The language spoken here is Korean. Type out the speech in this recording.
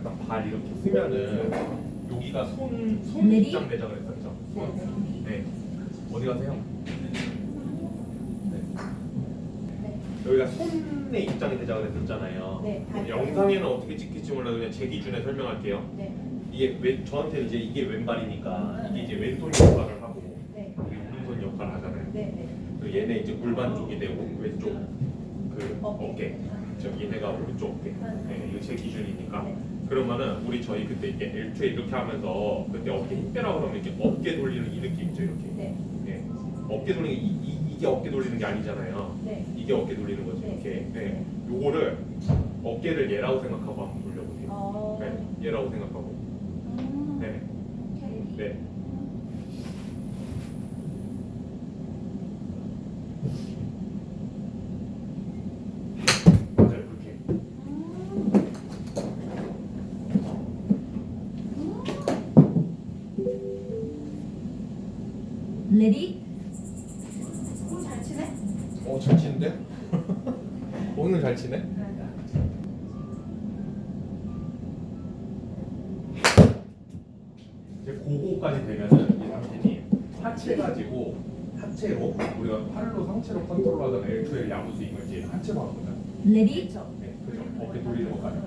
약간 발 이렇게 쓰면은 여기가 손, 손 내리? 입장 되자 그랬었죠? 손. 네. 어디 가세요? 네. 여기가 손의 입장이 되자 그랬었잖아요. 네, 발. 영상에는 어떻게 찍힐지 몰라도 그냥 제 기준에 설명할게요. 네. 이게 왼, 저한테 이제 이게 왼발이니까 이게 이제 왼손 역할을 하고 네. 우리 오른손 역할을 하잖아요. 네. 네. 그리고 얘네 이제 골반 쪽이 되고 왼쪽 그 어깨. 어깨. 저 얘네가 오른쪽 어깨. 네, 이거 제 기준이니까. 네. 그러면은 우리 저희 그때 이게 L2에 이렇게 하면서 그때 어깨 힘 빼라 그러면 이렇게 어깨 돌리는 이 느낌 있죠 이렇게. 네. 예. 어깨 돌리는 게 이, 이, 이게 어깨 돌리는 게 아니잖아요. 네. 이게 어깨 돌리는 거죠 네. 이렇게. 네. 요거를 어깨를 얘라고 생각하고 한번 돌려보세요. 어. 네. 얘라고 생각하고. 음. 네. 오케이. 네. 레디. 잘 치네. 어 잘 치는데? 오늘 잘 치네. 이제 고거까지 되면은 이 상태니 하체 가지고 하체로 우리가 팔로 상체로 컨트롤하던 L2L 야구 스윙을 이제 하체로 하거든. 레디. 네, 그죠. 어깨 돌리는 것까지.